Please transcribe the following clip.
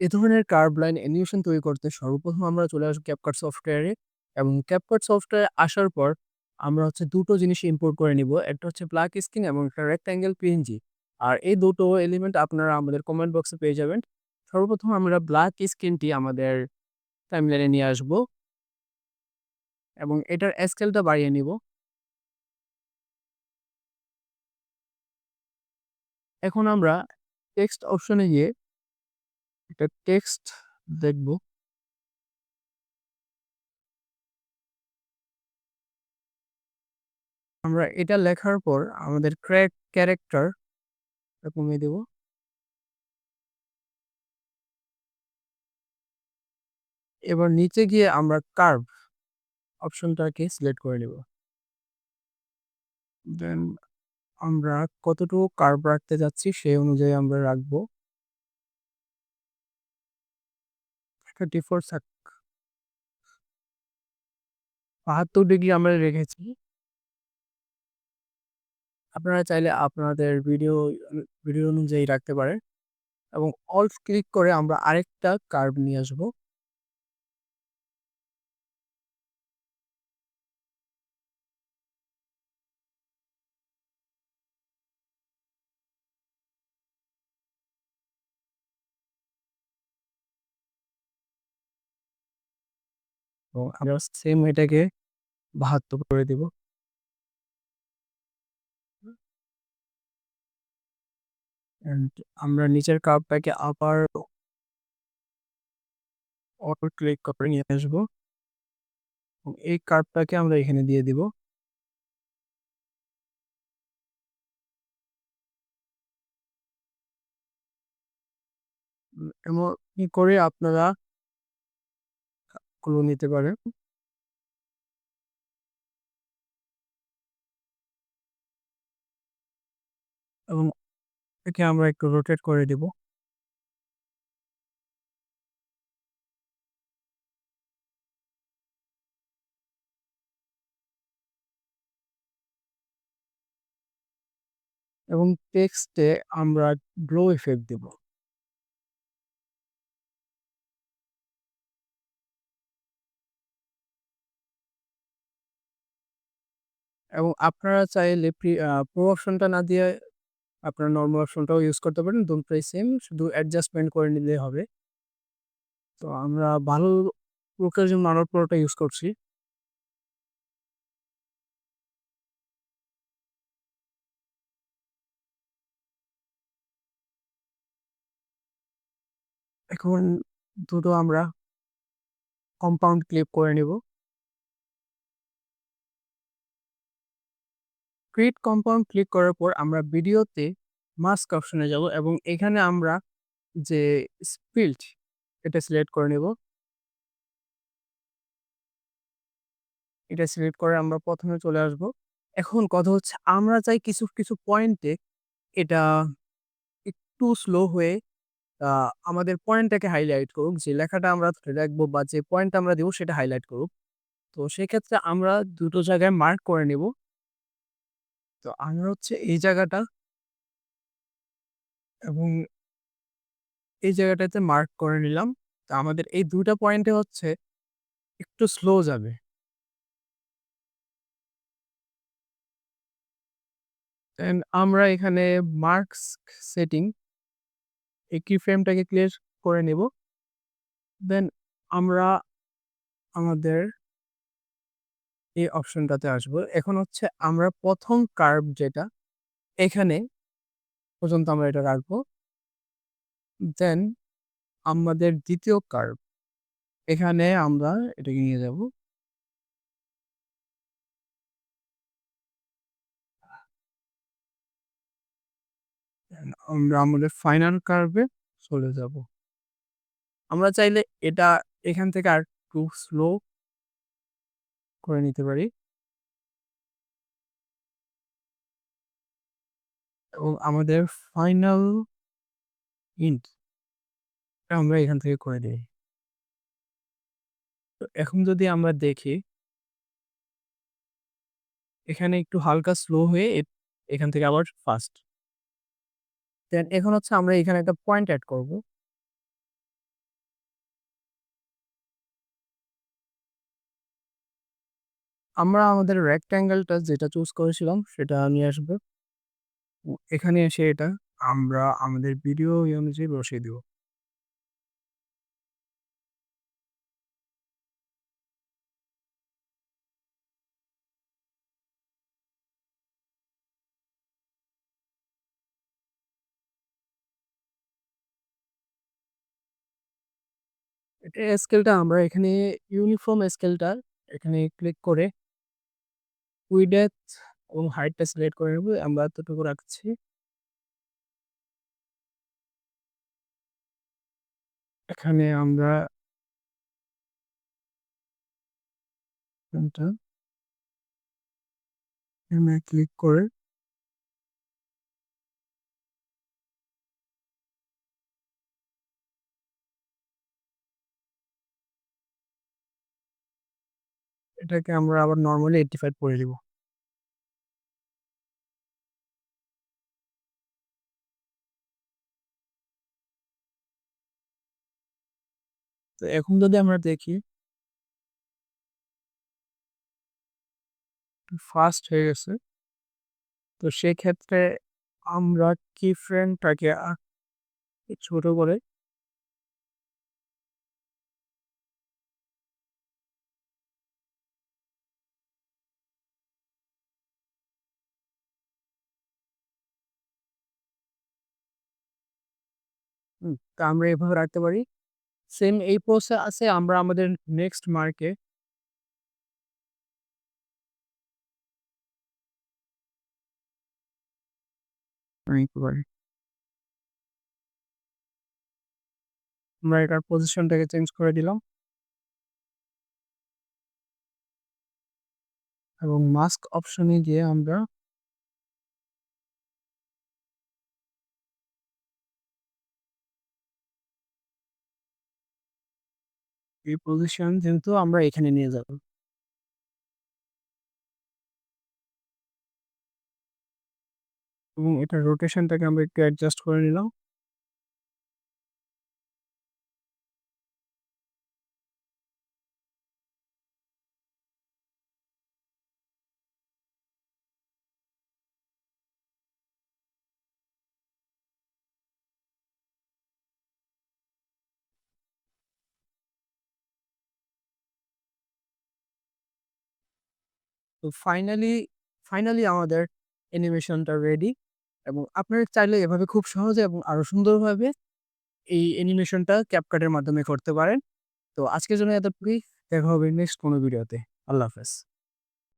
এ ধরনের curve line animation তৈরি করতে সর্বপ্রথম আমরা চলে আসব CapCut সফটওয়্যারে এবং CapCut সফটওয়্যারে আসার পর আমরা হচ্ছে দুটো জিনিস ইম্পোর্ট করে নিব। একটা হচ্ছে ব্ল্যাক স্ক্রিন এবং একটা রেক্টেঙ্গেল পিএনজি। আর এই দুটো এলিমেন্ট আপনারা আমাদের কমেন্ট বক্সে পেয়ে যাবেন। সর্বপ্রথম আমরা ব্ল্যাক স্ক্রিনটি আমাদের টাইমলাইনে নিয়ে আসব। এবং এটার স্কেলটা বাড়িয়ে নিব। এখন আমরা টেক্সট অপশনে গিয়ে একটা টেক্সট দেখব। আমরা এটা লেখার পর আমাদের ক্র্যাক ক্যারেক্টার কমিয়ে দেব। এবার নিচে গিয়ে আমরা কার্ভ অপশনটাকে সিলেক্ট করে নিব। দেন আমরা কতটুকু কার্ভ রাখতে যাচ্ছি সেই অনুযায়ী আমরা রাখব। 34 থাক। ৭২ ডিগ্রি আমরা রেখেছি। আপনারা চাইলে আপনাদের ভিডিও ভিডিও অনুযায়ী রাখতে পারেন এবং অল্ট ক্লিক করে আমরা আরেকটা কার্ভ নিয়ে আসব। এবং আমরা সেম এটাকে ৭২ করে দিব। আমরা নিচের কার্ভটাকে আবার অটো ক্লিক করে নিয়ে আসব। এবং এই কার্ভটাকে আমরা এখানে দিয়ে দিব। উম এমনই করে আপনারা গুলো নিতে পারেন। এবং একে আমরা একটু রোটেট করে দিব। এবং টেক্সটে আমরা গ্লো ইফেক্ট দিব। এবং আপনারা চাইলে প্রি অপশনটা না দিয়ে আপনারা নর্মাল অপশনটাও ইউজ করতে পারেন। দুটোই সেম শুধু অ্যাডজাস্টমেন্ট করে নিলেই হবে। তো আমরা ভালো লুকের জন্য আমরা প্রোটা ইউজ করছি। এখন দুটো আমরা কম্পাউন্ড ক্লিপ করে নিব। ক্রিয়েট কম্পাউন্ড ক্লিক করার পর আমরা ভিডিওতে মাস্ক অপশনে যাব এবং এখানে আমরা যে স্পিল্ট এটা সিলেক্ট করে নিব। এটা সিলেক্ট করে আমরা প্রথমে চলে আসব। এখন কথা হচ্ছে আমরা চাই কিছু, কিছু পয়েন্টে এটা একটু স্লো হয়ে আমাদের পয়েন্টটাকে হাইলাইট করুক। যে লেখাটা আমরা ধরে রাখব বা যে পয়েন্টটা আমরা দিব সেটা হাইলাইট করুক। তো সেক্ষেত্রে আমরা দুটো জায়গায় মার্ক করে নিব। তো আমরা হচ্ছে এই জায়গাটা এবং এই জায়গাটাতে মার্ক করে নিলাম। তো আমাদের এই ২ টা পয়েন্টে হচ্ছে একটু স্লো যাবে। আমরা এখানে মার্কস সেটিং এই কিফ্রেমটাকে ক্লিয়ার করে নেব। দেন আমরা আমাদের এই অপশনটাতে আসব। এখন হচ্ছে আমরা প্রথম কার্ভ যেটা, এখানে পর্যন্ত আমরা এটা রাখব। দেন আমাদের দ্বিতীয় কার্ভ এখানে আমরা এটাকে নিয়ে যাব। আমরা আমাদের ফাইনাল কার্ভে চলে যাব। আমরা চাইলে এটা এখান থেকে আরেকটু স্লো করে নিতে পারি। এবং আমাদের ফাইনাল ইন্ট আমরা এখান থেকে করে দেই। তো এখন যদি আমরা দেখি এখানে একটু হালকা স্লো হয়ে এখান থেকে আবার ফাস্ট। দেন এখন হচ্ছে আমরা এখানে একটা পয়েন্ট অ্যাড করব। আমরা আমাদের রেক্ট্যাঙ্গেলটা যেটা চুজ করেছিলাম, সেটা নিয়ে আসব। এখানে এসে এটা আমরা আমাদের ভিডিও অনুযায়ী বসিয়ে দিব। এটা স্কেলটা আমরা এখানে ইউনিফর্ম স্কেলটা এখানে ক্লিক করে উইডথ এবং হাইটটা সিলেক্ট করে নেব। আমরা এতটুকু রাখছি। এখানে আমরা ক্লিক করে এটাকে আমরা আবার নর্মালি নরমালি 85 করে দিব। তো এখন যদি আমরা দেখি ফাস্ট হয়ে গেছে। তো সেক্ষেত্রে আমরা কি ফ্রেমটাকে ছোট করে তো আমরা এভাবে রাখতে পারি। সেম এই প্রসেস আছে, আমরা আমাদের নেক্সট মার্কে। আমরা এটার পজিশনটাকে চেঞ্জ করে দিলাম। এবং মাস্ক অপশনে গিয়ে আমরা এই পজিশন কিন্তু আমরা এখানে নিয়ে যাব। এবং এটা রোটেশনটাকে আমরা একটু অ্যাডজাস্ট করে নিলাম। তো ফাইনালি, ফাইনালি আমাদের অ্যানিমেশনটা রেডি এবং আপনারা চাইলে এভাবে খুব সহজে এবং আরও সুন্দরভাবে এই অ্যানিমেশনটা ক্যাপকাটের মাধ্যমে করতে পারেন। তো আজকের জন্য এতটুকুই। দেখা হবে নেক্সট কোনো ভিডিওতে। আল্লাহ হাফেজ।